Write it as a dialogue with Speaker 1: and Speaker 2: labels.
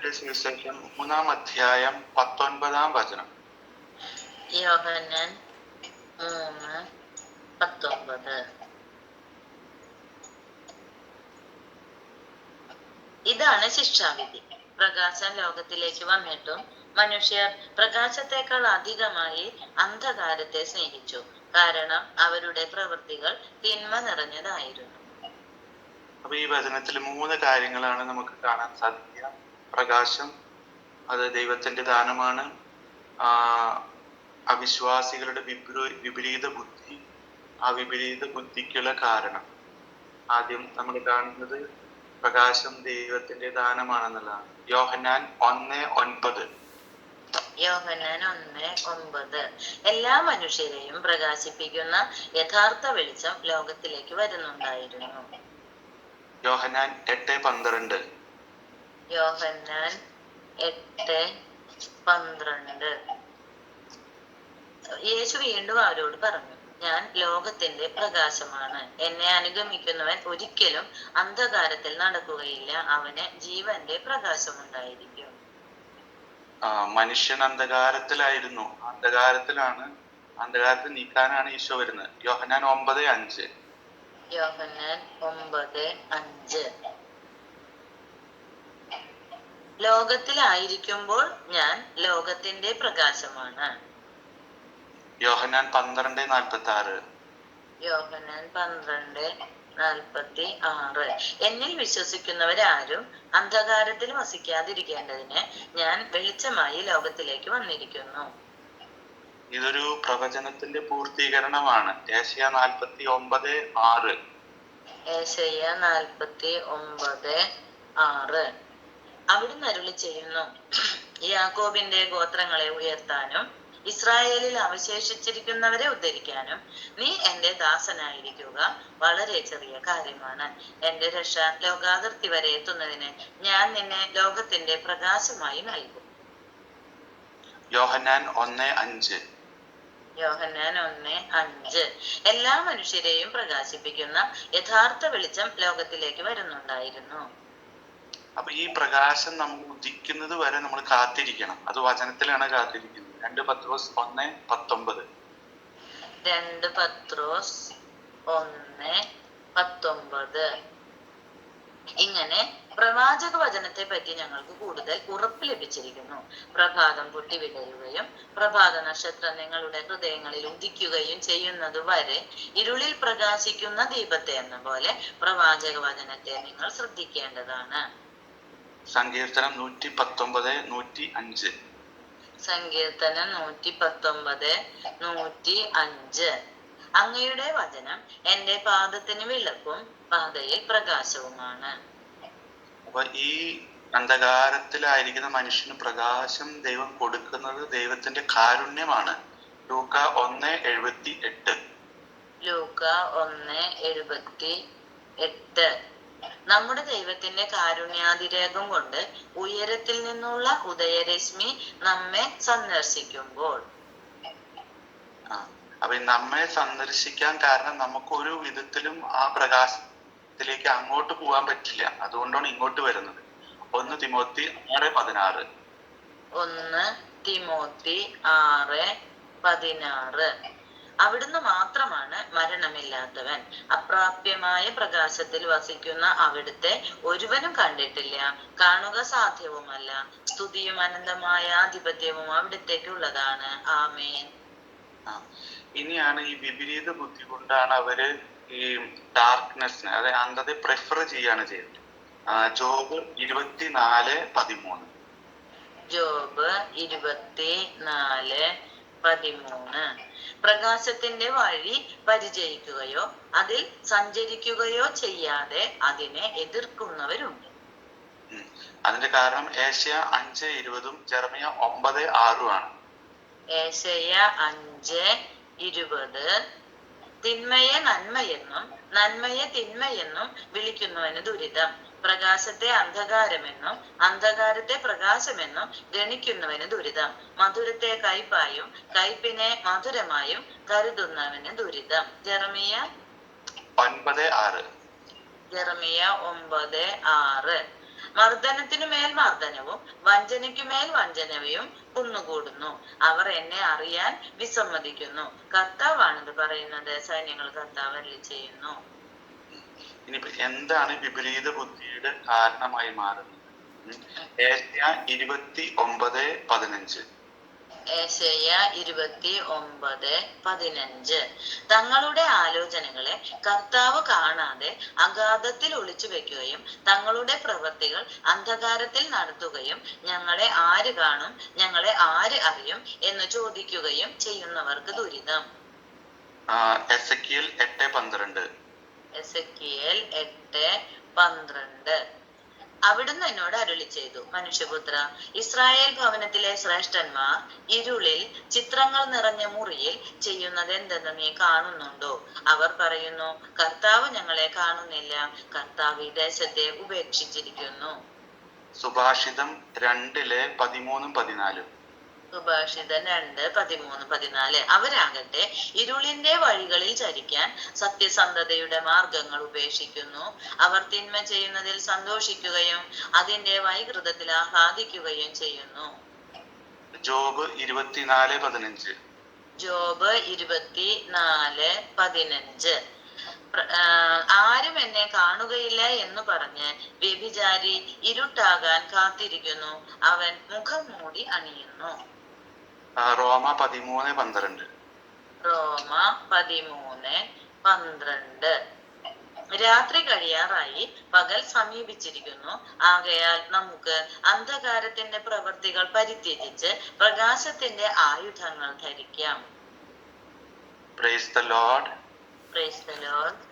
Speaker 1: യോഹന്നാന്റെ സുവിശേഷം മൂന്നാം അധ്യായം പത്തൊൻപതാം വചനം
Speaker 2: യോഹന്നാൻ മൂന്ന് പത്തൊമ്പത്. ഇതാണ് ശിക്ഷാവിധി. പ്രകാശം ലോകത്തിലേക്ക് വന്നിട്ടും മനുഷ്യർ പ്രകാശത്തെക്കാൾ അധികമായി അന്ധകാരത്തെ സ്നേഹിച്ചു. കാരണം അവരുടെ പ്രവൃത്തികൾ തിന്മ നിറഞ്ഞതായിരുന്നു.
Speaker 1: അപ്പൊ ഈ വചനത്തിൽ മൂന്ന് കാര്യങ്ങളാണ് നമുക്ക് കാണാൻ സാധിക്കുക. പ്രകാശം അത് ദൈവത്തിന്റെ ദാനമാണ്. ആ അവിശ്വാസികളുടെ വിപരീ വിപരീത ബുദ്ധി ആ വിപരീത ബുദ്ധിക്കുള്ള കാരണം. ആദ്യം നമ്മൾ കാണുന്നത് പ്രകാശം ദൈവത്തിന്റെ ദാനമാണെന്നുള്ളതാണ്. യോഹന്നാൻ ഒന്ന് ഒൻപത്.
Speaker 2: യോഹന്നാൻ ഒന്ന് ഒമ്പത് എല്ലാ മനുഷ്യരെയും പ്രകാശിപ്പിക്കുന്ന യഥാർത്ഥ വെളിച്ചം ലോകത്തിലേക്ക് വരുന്നുണ്ടായിരുന്നു.
Speaker 1: യോഹന്നാൻ എട്ട് പന്ത്രണ്ട്.
Speaker 2: യോഹന്നാൻ എട്ട് പന്ത്രണ്ട്. യേശു വീണ്ടും അവരോട് പറഞ്ഞു ഞാൻ ലോകത്തിന്റെ പ്രകാശമാണ്. എന്നെ അനുഗമിക്കുന്നവൻ ഒരിക്കലും അന്ധകാരത്തിൽ നടക്കുകയില്ല. അവന് ജീവന്റെ പ്രകാശമുണ്ടായിരിക്കും.
Speaker 1: മനുഷ്യൻ അന്ധകാരത്തിലായിരുന്നു. അന്ധകാരത്തിലാണ് അന്ധകാരത്തിൽ നീക്കാനാണ് ഈശോ വരുന്നത്. യോഹന്നാൻ ഒമ്പത് അഞ്ച്.
Speaker 2: യോഹന്നാൻ ഒമ്പത് അഞ്ച്. ലോകത്തിലായിരിക്കുമ്പോൾ ഞാൻ ലോകത്തിന്റെ പ്രകാശമാണ്.
Speaker 1: യോഹനാൻ പന്ത്രണ്ട് നാൽപ്പത്തി ആറ്
Speaker 2: യോഹനാൻ പന്ത്രണ്ട് നാൽപ്പത്തി ആറ് എന്നിൽ വിശ്വസിക്കുന്നവരാരും അന്ധകാരത്തിൽ വസിക്കാതിരിക്കേണ്ടതിന് ഞാൻ വെളിച്ചമായി ലോകത്തിലേക്ക് വന്നിരിക്കുന്നു.
Speaker 1: ഇതൊരു പ്രവചനത്തിന്റെ പൂർത്തീകരണമാണ്. ഏഷ്യ നാൽപ്പത്തി ഒമ്പത് ആറ്.
Speaker 2: ഏഷ്യ നാൽപ്പത്തി ഒമ്പത് ആറ്. അവിടുന്ന് അരുളി ചെയ്യുന്നു. യാക്കോബിന്റെ ഗോത്രങ്ങളെ ഉയർത്താനും ഇസ്രായേലിൽ അവശേഷിച്ചിരിക്കുന്നവരെ ഉദ്ധരിക്കാനും നീ എന്റെ ദാസനായിരിക്കുക. വളരെ ചെറിയ കാര്യമാണ്. എന്റെ രക്ഷ ലോകാതിർത്തി വരെ എത്തുന്നതിന് ഞാൻ നിന്നെ ലോകത്തിന്റെ പ്രകാശമായി നൽകും.
Speaker 1: യോഹന്നാൻ ഒന്ന് അഞ്ച്.
Speaker 2: യോഹന്നാൻ ഒന്ന് അഞ്ച്. എല്ലാ മനുഷ്യരെയും പ്രകാശിപ്പിക്കുന്ന യഥാർത്ഥ വെളിച്ചം ലോകത്തിലേക്ക് വരുന്നുണ്ടായിരുന്നു.
Speaker 1: അപ്പൊ ഈ പ്രകാശം നമ്മൾ ഉദിക്കുന്നത് വരെ നമ്മൾ കാത്തിരിക്കണം. അത് വചനത്തിലാണ് കാത്തിരിക്കുന്നത്. രണ്ട് പത്രോസ് ഒന്ന് പത്തൊമ്പത്.
Speaker 2: രണ്ട് പത്രോസ് ഒന്ന് പത്തൊമ്പത്. ഇങ്ങനെ പ്രവാചക വചനത്തെ പറ്റി ഞങ്ങൾക്ക് കൂടുതൽ ഉറപ്പ് ലഭിച്ചിരിക്കുന്നു. പ്രഭാതം പൊട്ടി വിടരുകയും പ്രഭാത നക്ഷത്രം നിങ്ങളുടെ ഹൃദയങ്ങളിൽ ഉദിക്കുകയും ചെയ്യുന്നത് വരെ ഇരുളിൽ പ്രകാശിക്കുന്ന ദീപത്തെ എന്ന പോലെ പ്രവാചക വചനത്തെ നിങ്ങൾ ശ്രദ്ധിക്കേണ്ടതാണ്.
Speaker 1: സങ്കീർത്തനം നൂറ്റി പത്തൊമ്പത് നൂറ്റി അഞ്ച്
Speaker 2: സങ്കീർത്തനം നൂറ്റി പത്തൊമ്പത് നൂറ്റി അഞ്ച് അങ്ങയുടെ വചനം എന്റെ പാദത്തിന് വിളക്കും പാതയിൽ പ്രകാശവുമാണ്.
Speaker 1: അപ്പൊ ഈ അന്ധകാരത്തിലായിരിക്കുന്ന മനുഷ്യന് പ്രകാശം ദൈവം കൊടുക്കുന്നത് ദൈവത്തിന്റെ കാരുണ്യമാണ്. ലൂക്ക ഒന്ന് എഴുപത്തി എട്ട്.
Speaker 2: ലൂക്ക ഒന്ന് എഴുപത്തി എട്ട്. നമ്മുടെ ദൈവത്തിന്റെ കാരുണ്യാതിരേകം കൊണ്ട് ഉയരത്തിൽ നിന്നുള്ള ഉദയരശ്മി നമ്മെ സന്ദർശിക്കുമ്പോൾ.
Speaker 1: അപ്പൊ നമ്മെ സന്ദർശിക്കാൻ കാരണം നമുക്ക് ഒരു വിധത്തിലും ആ പ്രകാശത്തിലേക്ക് അങ്ങോട്ട് പോകാൻ പറ്റില്ല. അതുകൊണ്ടാണ് ഇങ്ങോട്ട് വരുന്നത്. ഒന്ന് തിമോത്തി ആറ് പതിനാറ്.
Speaker 2: ഒന്ന് തിമോത്തി ആറ് പതിനാറ്. അവിടുന്ന് മാത്രമാണ് മരണമില്ലാത്തവൻ. അപ്രാപ്യമായ പ്രകാശത്തിൽ വസിക്കുന്ന അവിടുത്തെ ഒരുവനും കണ്ടിട്ടില്ല. കാണുക സാധ്യവുമല്ല. സ്തുതിയും അനന്തമായ ആധിപത്യവും അവിടുത്തേക്കുള്ളതാണ്. ആമേൻ.
Speaker 1: ഇനിയാണ് ഈ വിപരീത ബുദ്ധി കൊണ്ടാണ് അവർ ഈ ഡാർക്ക്നെസ്സിനെ അതായത് അന്ധതയെ പ്രിഫർ ചെയ്യാണ് ചെയ്യുന്നത് ജോബ് ഇരുപത്തിനാല് പതിമൂന്ന്.
Speaker 2: ജോബ് ഇരുപത്തി നാല് പതിമൂന്ന്. പ്രകാശത്തിന്റെ വഴി പരിചയിക്കുകയോ അതിൽ സഞ്ചരിക്കുകയോ ചെയ്യാതെ അതിനെ എതിർക്കുന്നവരുണ്ട്.
Speaker 1: അതിന്റെ കാരണം ഏഷ്യ അഞ്ച് ഇരുപതും ജർമിയ ഒമ്പത് ആറും
Speaker 2: ആണ്. ഏഷ്യ അഞ്ച് ഇരുപത് തിന്മയെ നന്മയെന്നും നന്മയെ തിന്മയെന്നും വിളിക്കുന്നവന് ദുരിതം. പ്രകാശത്തെ അന്ധകാരമെന്നും അന്ധകാരത്തെ പ്രകാശമെന്നും ഗണിക്കുന്നവന് ദുരിതം. മധുരത്തെ കയ്പായും കയ്പിനെ മധുരമായും കരുതുന്നവന് ദുരിതം. ജെറമിയ
Speaker 1: ഒൻപത് ആറ്.
Speaker 2: ജെറമിയ ഒമ്പത് ആറ്. മർദ്ദനത്തിനു മേൽ മർദ്ദനവും വഞ്ചനയ്ക്കു മേൽ വഞ്ചനയും കുന്നുകൂടുന്നു. അവർ എന്നെ അറിയാൻ വിസമ്മതിക്കുന്നു. കർത്താവാണിത് പറയുന്നത് സൈന്യങ്ങൾ കർത്താവ് അരുളി ചെയ്യുന്നു.
Speaker 1: ഇനിയിപ്പോ എന്താണ് വിപരീത ബുദ്ധിയുടെ കാരണമായി മാറുന്നത്. ഏഷ്യ ഇരുപത്തി ഒമ്പത് പതിനഞ്ച്.
Speaker 2: ഏശയ്യ ഇരുപത്തി ഒമ്പത് പതിനഞ്ച്. തങ്ങളുടെ ആലോചനകളെ കർത്താവ് കാണാതെ അഗാധത്തിൽ ഒളിച്ചു വെക്കുകയും തങ്ങളുടെ പ്രവൃത്തികൾ അന്ധകാരത്തിൽ നടത്തുകയും ഞങ്ങളെ ആര് കാണും ഞങ്ങളെ ആര് അറിയും എന്ന് ചോദിക്കുകയും ചെയ്യുന്നവർക്ക് ദുരിതം.
Speaker 1: എട്ട് പന്ത്രണ്ട്.
Speaker 2: എസക്കിയേൽ എട്ട് പന്ത്രണ്ട്. അവിടുന്ന് എന്നോട് അരുളി ചെയ്തു മനുഷ്യപുത്ര ഇസ്രായേൽ ഭവനത്തിലെ ശ്രേഷ്ഠന്മാർ ഇരുളിൽ ചിത്രങ്ങൾ നിറഞ്ഞ മുറിയിൽ ചെയ്യുന്നത് എന്തെന്ന് നീ കാണുന്നുണ്ടോ? അവർ പറയുന്നു കർത്താവ് ഞങ്ങളെ കാണുന്നില്ല കർത്താവ് ഈ ദേശത്തെ ഉപേക്ഷിച്ചിരിക്കുന്നു.
Speaker 1: സുഭാഷിതം രണ്ടിലെ പതിമൂന്നും പതിനാലും.
Speaker 2: സുഭാഷിതൻ രണ്ട് പതിമൂന്ന് പതിനാല്. അവരാകട്ടെ ഇരുളിന്റെ വഴികളിൽ ചരിക്കാൻ സത്യസന്ധതയുടെ മാർഗങ്ങൾ ഉപേക്ഷിക്കുന്നു. അവർ തിന്മ ചെയ്യുന്നതിൽ സന്തോഷിക്കുകയും അതിന്റെ വൈകൃതത്തിൽ ആഹ്ലാദിക്കുകയും ചെയ്യുന്നു.
Speaker 1: ജോബ് ഇരുപത്തിനാല് പതിനഞ്ച്.
Speaker 2: ജോബ് ഇരുപത്തി നാല് പതിനഞ്ച് ആരും എന്നെ കാണുകയില്ല എന്ന് പറഞ്ഞ് വ്യഭിചാരി ഇരുട്ടാകാൻ കാത്തിരിക്കുന്നു. അവൻ മുഖം മൂടി അണിയുന്നു.
Speaker 1: റോമ പതിമൂന്ന് പന്ത്രണ്ട്.
Speaker 2: റോമ പതിമൂന്ന് പന്ത്രണ്ട്. രാത്രി കഴിയാറായി. പകൽ സമീപിച്ചിരിക്കുന്നു. ആകയാൽ നമുക്ക് അന്ധകാരത്തിന്റെ പ്രവൃത്തികൾ പരിത്യജിച്ച് പ്രകാശത്തിന്റെ ആയുധങ്ങൾ ധരിക്കാം.
Speaker 1: Praise the Lord
Speaker 2: praise the Lord